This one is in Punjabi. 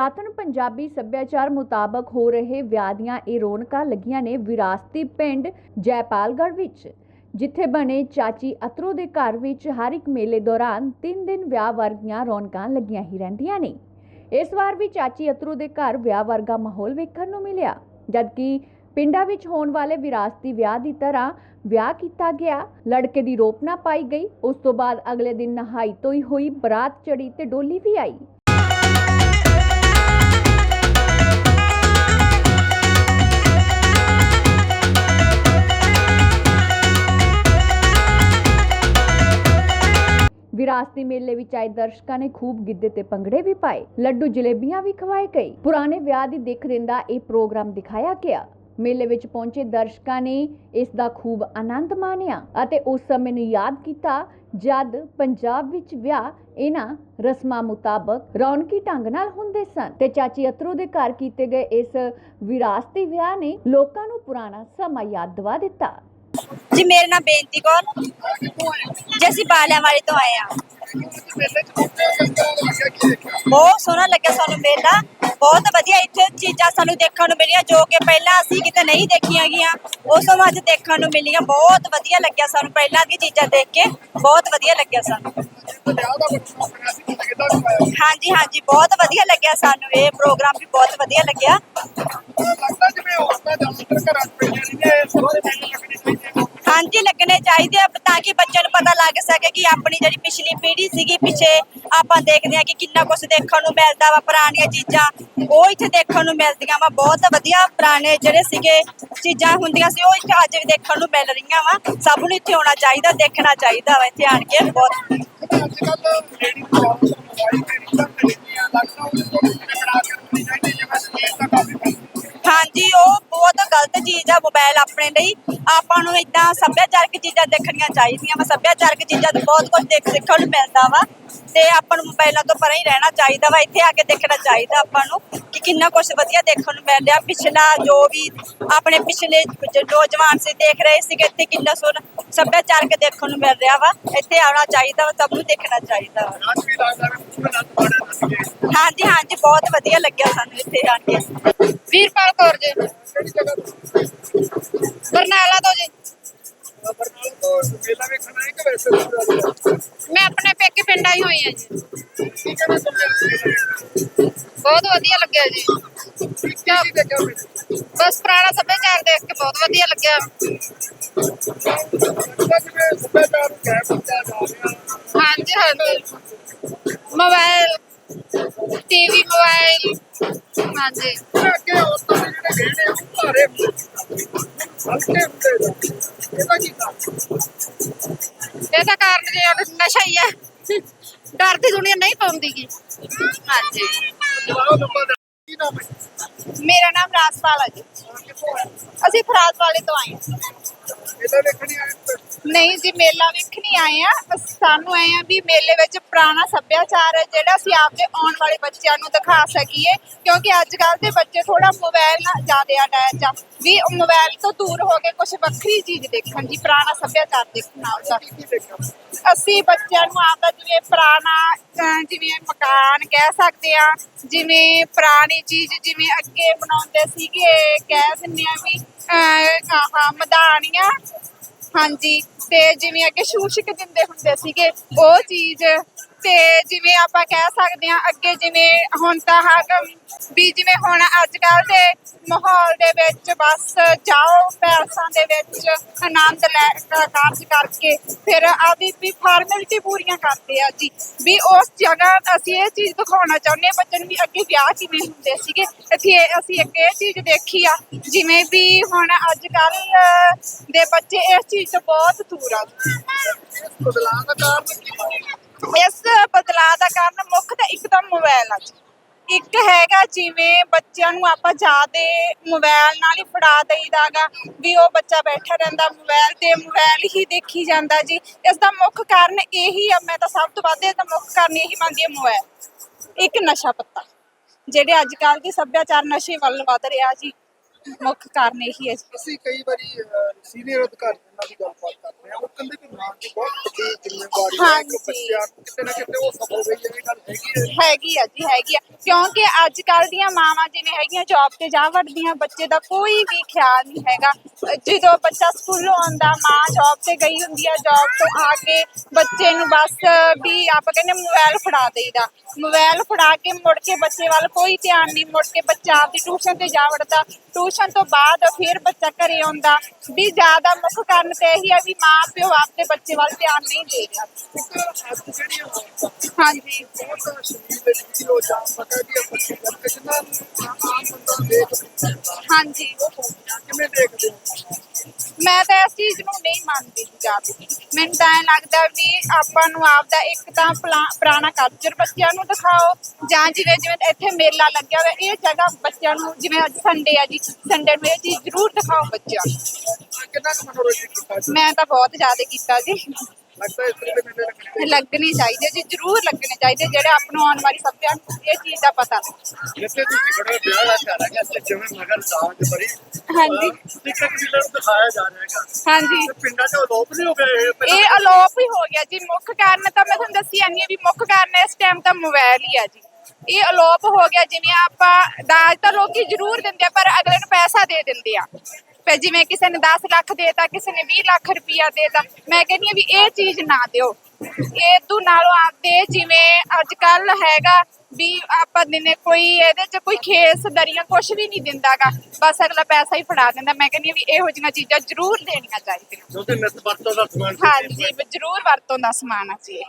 ਪੁਰਾਤਨ ਪੰਜਾਬੀ ਸੱਭਿਆਚਾਰ ਮੁਤਾਬਕ ਹੋ ਰਹੇ ਵਿਆਹ ਦੀਆਂ ਇਹ ਰੌਣਕਾਂ ਲੱਗੀਆਂ ਨੇ ਵਿਰਾਸਤੀ ਪਿੰਡ ਜੈਪਾਲਗੜ੍ਹ ਵਿੱਚ, ਜਿੱਥੇ ਬਣੇ ਚਾਚੀ ਅਤਰੋ ਦੇ ਘਰ ਵਿੱਚ ਹਰ ਇੱਕ ਮੇਲੇ ਦੌਰਾਨ 3 ਦਿਨ ਵਿਆਹ ਵਰਗੀਆਂ ਰੌਣਕਾਂ ਲੱਗੀਆਂ ਹੀ ਰਹਿੰਦੀਆਂ ਨੇ। ਇਸ ਵਾਰ ਵੀ ਚਾਚੀ ਅਤਰੋ ਦੇ ਘਰ ਵਿਆਹ ਵਰਗਾ ਮਾਹੌਲ ਵੇਖਣ ਨੂੰ ਮਿਲਿਆ, ਜਦਕਿ ਪਿੰਡਾਂ ਵਿੱਚ ਹੋਣ ਵਾਲੇ ਵਿਰਾਸਤੀ ਵਿਆਹ ਦੀ ਤਰ੍ਹਾਂ ਵਿਆਹ ਕੀਤਾ ਗਿਆ, ਲੜਕੇ ਦੀ ਰੋਪਨਾ ਪਾਈ ਗਈ, ਉਸ ਤੋਂ ਬਾਅਦ ਅਗਲੇ ਦਿਨ ਨਹਾਈ ਧੋਈ ਹੋਈ ਬਰਾਤ ਚੜੀ ਤੇ ਡੋਲੀ ਵੀ ਆਈ। ਵਿਰਾਸਤੀ ਮੇਲੇ ਵਿੱਚ ਆਏ ਦਰਸ਼ਕਾਂ ਨੇ ਖੂਬ ਗਿੱਧੇ ਤੇ ਪੰਗੜੇ ਵੀ ਪਾਏ। ਲੱਡੂ ਜਲੇਬੀਆਂ ਵੀ ਖਵਾਏ ਗਏ। ਪੁਰਾਣੇ ਵਿਆਹ ਦੀ ਦਿੱਖ ਦਿੰਦਾ ਇਹ ਪ੍ਰੋਗਰਾਮ ਦਿਖਾਇਆ ਗਿਆ। ਮੇਲੇ ਵਿੱਚ ਪਹੁੰਚੇ ਦਰਸ਼ਕਾਂ ਨੇ ਇਸ ਦਾ ਖੂਬ ਆਨੰਦ ਮਾਣਿਆ ਅਤੇ ਉਸ ਸਮੇਂ ਨੂੰ ਯਾਦ ਕੀਤਾ ਜਦ ਪੰਜਾਬ ਵਿੱਚ ਵਿਆਹ ਇਹਨਾਂ ਰਸਮਾਂ ਮੁਤਾਬਕ ਰੌਣਕੀ ਢੰਗ ਨਾਲ ਹੁੰਦੇ ਸਨ ਤੇ ਚਾਚੀ ਅਤਰੂ ਦੇ ਘਰ ਕੀਤੇ ਗਏ ਇਸ ਵਿਰਾਸਤੀ ਵਿਆਹ ਨੇ ਲੋਕਾਂ ਨੂੰ ਪੁਰਾਣਾ ਸਮਾਂ ਯਾਦ ਦਿਵਾ ਦਿੱਤਾ। ਜੀ ਮੇਰੇ ਨਾਲ ਬੇਨਤੀ ਕੌਰ ਜੀ ਅਸੀਂ ਬਾਲਿਆਂ ਵਾਲੇ ਤੋਂ ਆਏ ਆ ਬਹੁਤ ਸੋਹਣਾ ਲੱਗਿਆ ਸਾਨੂੰ ਮੇਲਾ ਬਹੁਤ ਵਧੀਆ ਇੱਥੇ ਚੀਜ਼ਾਂ ਸਾਨੂੰ ਦੇਖਣ ਨੂੰ ਮਿਲੀਆਂ, ਜੋ ਕਿ ਪਹਿਲਾਂ ਅਸੀਂ ਕਿਤੇ ਨਹੀਂ ਦੇਖੀਆਂ ਗਈਆਂ ਉਹ ਸਭ ਅੱਜ ਦੇਖਣ ਨੂੰ ਮਿਲੀਆਂ। ਬਹੁਤ ਵਧੀਆ ਲੱਗਿਆ ਸਾਨੂੰ ਪਹਿਲਾਂ ਦੀ ਚੀਜ਼ਾਂ ਦੇਖ ਕੇ, ਬਹੁਤ ਵਧੀਆ ਲੱਗਿਆ ਸਾਨੂੰ। ਹਾਂਜੀ ਹਾਂਜੀ, ਬਹੁਤ ਵਧੀਆ ਲੱਗਿਆ ਸਾਨੂੰ ਇਹ ਪ੍ਰੋਗਰਾਮ ਵੀ, ਬਹੁਤ ਵਧੀਆ ਲੱਗਿਆ। ਹਾਂਜੀ ਲੱਗਣੇ ਚਾਹੀਦੇ ਆ ਤਾਂ ਕਿ ਬੱਚਿਆਂ ਨੂੰ ਪਤਾ ਲੱਗ ਸਕੇ ਕਿ ਆਪਣੀ ਜਿਹੜੀ ਪਿਛਲੀ ਪੀੜ੍ਹੀ ਸੀਗੀ, ਪਿੱਛੇ ਆਪਾਂ ਦੇਖਦੇ ਆ ਕਿ ਕਿੰਨਾ ਕੁਝ ਦੇਖਣ ਨੂੰ ਮਿਲਦਾ ਵਾ, ਪੁਰਾਣੀਆਂ ਚੀਜ਼ਾਂ ਉਹ ਇੱਥੇ ਦੇਖਣ ਨੂੰ ਮਿਲਦੀਆਂ ਵਾ, ਬਹੁਤ ਵਧੀਆ ਪੁਰਾਣੇ ਜਿਹੜੇ ਸੀਗੇ ਚੀਜ਼ਾਂ ਹੁੰਦੀਆਂ ਸੀ, ਉਹ ਇੱਥੇ ਅੱਜ ਵੀ ਦੇਖਣ ਨੂੰ ਮਿਲ ਰਹੀਆਂ ਵਾ। ਸਭ ਨੂੰ ਇੱਥੇ ਆਉਣਾ ਚਾਹੀਦਾ, ਦੇਖਣਾ ਚਾਹੀਦਾ ਵਾ, ਇੱਥੇ ਆਣ ਕੇ ਬਹੁਤ। ਹਾਂਜੀ, ਉਹ ਗਲਤ ਚੀਜ਼ ਆ ਮੋਬਾਈਲ ਆਪਣੇ ਲਈ ਆਪਾਂ ਨੂੰ ਇਦਾਂ ਸੱਭਿਆਚਾਰਕ ਚੀਜ਼ਾਂ ਦੇਖਣੀਆਂ ਚਾਹੀਦੀਆਂ ਵਾ। ਸੱਭਿਆਚਾਰਕ ਚੀਜ਼ਾਂ ਤੋਂ ਬਹੁਤ ਕੁਝ ਦੇਖ ਸਿੱਖਣ ਨੂੰ ਮਿਲਦਾ ਵਾ ਤੇ ਆਪਾਂ ਨੂੰ ਮੋਬਾਈਲਾਂ ਤੋਂ ਪਰੇ ਹੀ ਰਹਿਣਾ ਚਾਹੀਦਾ ਵਾ ਇੱਥੇ ਆ ਕੇ ਦੇਖਣਾ ਚਾਹੀਦਾ ਆਪਾਂ ਨੂੰ ਕਿ ਕਿੰਨਾ ਕੁਝ ਵਧੀਆ ਦੇਖਣ ਨੂੰ ਮਿਲ ਰਿਹਾ। ਪਿਛਲਾ ਜੋ ਵੀ ਆਪਣੇ ਪਿਛਲੇ ਜ- ਜੋ ਜਵਾਨ ਸੀ ਦੇਖ ਰਹੇ ਸੀਗੇ ਇੱਥੇ ਕਿੰਨਾ ਸੋਹਣਾ ਸੱਭਿਆਚਾਰਕ ਦੇਖਣ ਨੂੰ ਮਿਲ ਰਿਹਾ ਵਾ। ਇੱਥੇ ਆਉਣਾ ਚਾਹੀਦਾ ਵਾ ਸਭ ਨੂੰ ਦੇਖਣਾ ਚਾਹੀਦਾ ਵਾ। ਹਾਂਜੀ ਹਾਂਜੀ ਬਹੁਤ ਵਧੀਆ ਲੱਗਿਆ ਸਾਨੂੰ ਇੱਥੇ ਆਣ ਕੇ। ਵੀਰਪਾਲ ਕੌਰ ਜੀ। ਬਰਨਾਲਾ ਤੋਂ ਜੀ। ਮੈਂ ਆਪਣੇ ਪੇਕੇ ਪਿੰਡ ਆਈ ਹੋਈ ਹਾਂ ਜੀ। ਬਹੁਤ ਵਧੀਆ ਲੱਗਿਆ ਜੀ। ਬਸ ਪੁਰਾਣਾ ਸੱਭਿਆਚਾਰ ਦੇਖ ਕੇ ਬਹੁਤ ਵਧੀਆ ਲੱਗਿਆ। ਹਾਂਜੀ ਹਾਂਜੀ। ਮੋਬਾਈਲ ਟੀਵੀ ਮੋਬਾਈਲ ਹਾਂਜੀ ਇਹਦਾ ਕਾਰਨ ਜੀ ਉਹ ਨਸ਼ਾ ਹੀ ਹੈ ਡਰ ਦੀ ਦੁਨੀਆ ਨਹੀਂ ਪਾਉਂਦੀ ਗੀ ਹਾਂਜੀ। ਮੇਰਾ ਨਾਮ ਰਾਜਪਾਲ ਹੈ ਜੀ। ਅਸੀਂ ਫਰਾਜ਼ ਵਾਲੇ ਤੋਂ ਆਏ ਹਾਂ। ਨਹੀਂ ਜੀ, ਮੇਲਾ ਵੇਖਣੀ ਆਏ ਆ ਸਾਨੂੰ ਆਏ ਆ ਵੀ ਮੇਲੇ ਵਿੱਚ ਪੁਰਾਣਾ ਸੱਭਿਆਚਾਰ ਹੈ ਜਿਹੜਾ ਅਸੀਂ ਆਪਦੇ ਆਉਣ ਵਾਲੇ ਬੱਚਿਆਂ ਨੂੰ ਦਿਖਾ ਸਕੀਏ। ਕਿਉਂਕਿ ਅੱਜ ਕੱਲ ਦੇ ਬੱਚੇ ਥੋੜਾ ਮੋਬਾਈਲ ਨਾਲ ਜ਼ਿਆਦਾ ਅਟੈਚ ਆ। ਵੀ ਮੋਬਾਈਲ ਤੋਂ ਦੂਰ ਹੋ ਕੇ ਕੁਝ ਵੱਖਰੀ ਚੀਜ਼ ਦੇਖਣ ਜੀ ਪੁਰਾਣਾ ਸੱਭਿਆਚਾਰ ਦੇਖਣਾ ਹੁੰਦਾ ਅਸੀਂ ਬੱਚਿਆਂ ਨੂੰ ਆਪਦਾ ਜਿਵੇਂ ਪੁਰਾਣਾ ਜਿਵੇਂ ਮਕਾਨ ਕਹਿ ਸਕਦੇ ਆ ਜਿਵੇਂ ਪੁਰਾਣੀ ਚੀਜ਼ ਜਿਵੇਂ ਅੱਗੇ ਬਣਾਉਂਦੇ ਸੀਗੇ, ਕਹਿ ਦਿੰਦੇ ਆ ਵੀ, ਅਹ ਆਹ ਮਧਾਣੀਆਂ ਹਾਂਜੀ ਤੇ ਜਿਵੇਂ ਅੱਗੇ ਸ਼ੂਸ਼ਕ ਦਿੰਦੇ ਹੁੰਦੇ ਸੀਗੇ ਉਹ ਚੀਜ਼ ਤੇ ਜਿਵੇਂ ਆਪਾਂ ਕਹਿ ਸਕਦੇ ਆ ਅੱਗੇ ਜਿਵੇਂ ਹੁਣ ਤਾਂ ਹਰ ਵੀ ਜਿਵੇਂ ਹੁਣ ਅੱਜ ਕੱਲ ਦੇ ਮਾਹੌਲ ਦੇ ਵਿੱਚ ਬਸ ਜਾਓ, ਪੈਲਸਾਂ ਦੇ ਵਿੱਚ ਆਨੰਦ ਲੈ ਕਾਰਜ ਕਰਕੇ ਫਿਰ ਆਦੀ ਵੀ ਫਾਰਮੈਲਿਟੀ ਪੂਰੀਆਂ ਕਰਦੇ ਆ ਜੀ। ਵੀ ਉਸ ਜਗ੍ਹਾ ਅਸੀਂ ਇਹ ਚੀਜ਼ ਦਿਖਾਉਣਾ ਚਾਹੁੰਦੇ ਹਾਂ ਬੱਚਿਆਂ ਨੂੰ ਵੀ ਅੱਗੇ ਵਿਆਹ ਕਿਵੇਂ ਹੁੰਦੇ ਸੀਗੇ, ਇੱਥੇ ਅਸੀਂ ਇੱਕ ਇਹ ਚੀਜ਼ ਦੇਖੀ ਆ, ਜਿਵੇਂ ਵੀ ਹੁਣ ਅੱਜ ਕੱਲ ਦੇ ਬੱਚੇ ਇਸ ਚੀਜ਼ ਤੋਂ ਬਹੁਤ ਦੂਰ ਆ। ਇਸ ਬਦਲਾਅ ਦਾ ਕਾਰਨ ਮੁੱਖ ਤਾਂ ਇੱਕ ਤਾਂ ਮੋਬਾਈਲ ਆ ਜੀ। ਇੱਕ ਹੈਗਾ ਜਿਵੇਂ ਬੱਚਿਆਂ ਨੂੰ ਆਪਾਂ ਜ਼ਿਆਦੇ ਮੋਬਾਈਲ ਨਾਲ ਹੀ ਫੜਾ ਦੇਈਦਾਗਾ, ਵੀ ਉਹ ਬੱਚਾ ਬੈਠਾ ਰਹਿੰਦਾ ਮੋਬਾਈਲ ਤੇ ਮੋਬਾਈਲ ਹੀ ਦੇਖੀ ਜਾਂਦਾ ਜੀ। ਇਸ ਦਾ ਮੁੱਖ ਕਾਰਨ ਇਹੀ ਆ, ਮੈਂ ਤਾਂ ਸਭ ਤੋਂ ਵੱਧ ਇਹਦਾ ਮੁੱਖ ਕਾਰਨ ਇਹੀ ਮੰਨਦੀ ਹਾਂ ਮੋਬਾਈਲ ਇੱਕ ਨਸ਼ਾ ਪੱਤਾ, ਜਿਹੜੇ ਅੱਜ ਕੱਲ ਦੇ ਸੱਭਿਆਚਾਰ ਨਸ਼ੇ ਵੱਲ ਵਧ ਰਿਹਾ ਜੀ। ਮੁੱਖ ਕਾਰਨ ਇਹੀ ਹੈ ਜੀ। ਅਸੀਂ ਕਈ ਵਾਰੀ ਸੀਨੀਅਰ ਅਧਿਕਾਰੀਆਂ ਨਾਲ ਵੀ ਗੱਲਬਾਤ ਕਰਦੇ ਆ ਉਹ ਕਹਿੰਦੇ ਕਿ ਮਾਂ ਦੀ ਬਹੁਤ ਵੱਡੀ ਜ਼ਿੰਮੇਵਾਰੀ ਹੈ। ਕਿ ਹਾਂਜੀ। ਬੱਚਿਆਂ ਨੂੰ ਕਿਤੇ ਨਾ ਕਿਤੇ ਉਹ ਸਫਲ ਹੋਈ ਇਹ ਗੱਲ ਹੈਗੀ ਹੈ। ਹੈਗੀ ਆ ਜੀ ਹੈਗੀ ਆ। ਕਿਉਂਕਿ ਅੱਜ ਕੱਲ ਦੀਆਂ ਮਾਵਾਂ ਜਿਵੇਂ ਹੈਗੀਆਂ ਜੌਬ ਤੇ ਜਾ ਵੜਦੀਆਂ ਬੱਚੇ ਦਾ ਕੋਈ ਵੀ ਖਿਆਲ ਨਹੀਂ ਹੈਗਾ। ਅਹ ਜਦੋਂ ਬੱਚਾ ਸਕੂਲੋਂ ਆਉਂਦਾ ਮਾਂ ਜੌਬ ਤੇ ਗਈ ਹੁੰਦੀ ਆ ਜੌਬ ਤੋਂ ਆ ਕੇ ਬੱਚੇ ਨੂੰ ਬਸ ਵੀ ਆਪਾਂ ਕਹਿੰਦੇ ਮੋਬਾਈਲ ਫੜਾ ਦੇਈਦਾ। ਮੋਬਾਈਲ ਫੜਾ ਕੇ ਮੁੜ ਕੇ ਬੱਚੇ ਵੱਲ ਕੋਈ ਧਿਆਨ ਨਹੀਂ ਮੁੜ ਕੇ ਬੱਚਾ ਆਪਦੀ ਟਿਊਸ਼ਨ ਤੇ ਜਾ ਵੜਦਾ। ਟਿਊਸ਼ਨ ਤੋਂ ਬਾਅਦ ਫਿਰ ਬੱਚਾ ਘਰੇ ਆਉਂਦਾ। ਵੀ ਜ਼ਿਆਦਾ ਮੁੱਖ ਕਾਰਨ ਤੇ ਇਹੀ ਆ ਵੀ ਮਾਂ ਪਿਓ ਆਪਦੇ ਬੱਚੇ ਵੱਲ ਧਿਆਨ ਨਹੀਂ ਦੇ ਰਿਹਾ। ਹਾਂਜੀ। ਹਾਂਜੀ। ਕਿਵੇਂ ਦੇਖਦੇ ਹੋ? ਮੈਂ ਤਾਂ ਇਸ ਚੀਜ਼ ਨੂੰ ਨਹੀਂ ਮੰਨਦੀ ਜ਼ਿਆਦਾ ਮੈਨੂੰ ਤਾਂ ਐਂ ਲੱਗਦਾ ਵੀ ਆਪਾਂ ਨੂੰ ਆਪਦਾ ਇੱਕ ਤਾਂ ਪਲਾ- ਪੁਰਾਣਾ ਕਲਚਰ ਬੱਚਿਆਂ ਨੂੰ ਦਿਖਾਓ ਜਾਂ ਜਿਵੇਂ ਜਿਵੇਂ ਇੱਥੇ ਮੇਲਾ ਲੱਗਿਆ ਹੋਇਆ ਇਹ ਜਗ੍ਹਾ ਬੱਚਿਆਂ ਨੂੰ ਜਿਵੇਂ ਅੱਜ ਸੰਡੇ ਆ ਜੀ ਸੰਡੇ ਨੂੰ ਇਹ ਚੀਜ਼ ਜ਼ਰੂਰ ਦਿਖਾਓ ਬੱਚਿਆਂ ਨੂੰ। ਕਿੰਨਾ ਕੁ ਮਨੋਰੰਜਨ ਕੀਤਾ ਜੀ? ਮੈਂ ਤਾਂ ਬਹੁਤ ਜ਼ਿਆਦਾ ਕੀਤਾ ਜੀ। ਲੱਗਣੇ ਚਾਹੀਦੇ? ਜੀ ਜ਼ਰੂਰ ਲੱਗਣੇ ਚਾਹੀਦੇ ਜਿਹੜੇ ਆਪ ਨੂੰ ਆਉਣ ਵਾਲੀ ਸਭਿਆਂ ਨੂੰ ਇਹ ਚੀਜ਼ ਦਾ ਪਤਾ। ਜਿੱਥੇ ਤੁਸੀਂ ਵਿਆਹ ਦਾ ਜਿਵੇਂ ਮਗਰ ਬੜੀ ਹਾਂਜੀ। ਟਿਕਟ ਮਿਲਣ ਨੂੰ ਦਿਖਾਇਆ ਜਾ ਰਿਹਾ ਹੈਗਾ। ਹਾਂਜੀ। ਤੇ ਪਿੰਡਾਂ 'ਚ ਅਲੋਪ ਨਹੀਂ ਹੋ ਗਏ ਇਹ ਅਲੋਪ ਹੀ ਹੋ ਗਿਆ ਜੀ ਮੁੱਖ ਕਾਰਨ ਤਾਂ ਮੈਂ ਤੁਹਾਨੂੰ ਦੱਸੀ ਜਾਂਦੀ ਵੀ ਮੁੱਖ ਕਾਰਨ ਇਸ ਟਾਈਮ ਤਾਂ ਮੋਬਾਈਲ ਹੀ ਆ ਜੀ। ਇਹ ਅਲੋਪ ਹੋ ਗਿਆ ਜਿਵੇਂ ਆਪਾਂ ਦਾਜ ਤਾਂ ਲੋਕੀ ਜ਼ਰੂਰ ਦਿੰਦੇ ਆ ਪਰ ਅਗਲੇ ਨੂੰ ਪੈਸਾ ਦੇ ਦਿੰਦੇ ਆ। ਫਿਰ ਜਿਵੇਂ ਕਿਸੇ ਨੇ 10 ਲੱਖ ਦੇਤਾ ਕਿਸੇ ਨੇ 20 ਲੱਖ ਰੁਪਇਆ ਦੇਤਾ ਮੈਂ ਕਹਿੰਦੀ ਆ ਵੀ ਇਹ ਚੀਜ਼ ਨਾ ਦਿਓ। ਇਹ ਤੋਂ ਨਾਲੋਂ ਆਪਦੇ ਜਿਵੇਂ ਅੱਜ ਕੱਲ ਹੈਗਾ ਵੀ ਆਪਾਂ ਦਿਨੇ ਕੋਈ ਇਹਦੇ ਚ ਕੋਈ ਖੇਸ ਦਰੀਆਂ ਕੁਝ ਵੀ ਨਹੀਂ ਦਿੰਦਾਗਾ ਬਸ ਅਗਲਾ ਪੈਸਾ ਹੀ ਫੜਾ ਦਿੰਦਾ। ਮੈਂ ਕਹਿੰਦੀ ਵੀ ਇਹੋ ਜਿਹੀਆਂ ਚੀਜ਼ਾਂ ਜ਼ਰੂਰ ਦੇਣੀਆਂ ਚਾਹੀਦੀਆਂ। ਕਿਉਂਕਿ ਨਿਤ ਵਰਤੋਂ ਦਾ ਸਮਾਨ ਹਾਂਜੀ ਜ਼ਰੂਰ ਵਰਤੋਂ ਦਾ ਸਮਾਨ ਆ ਜੀ ਇਹ।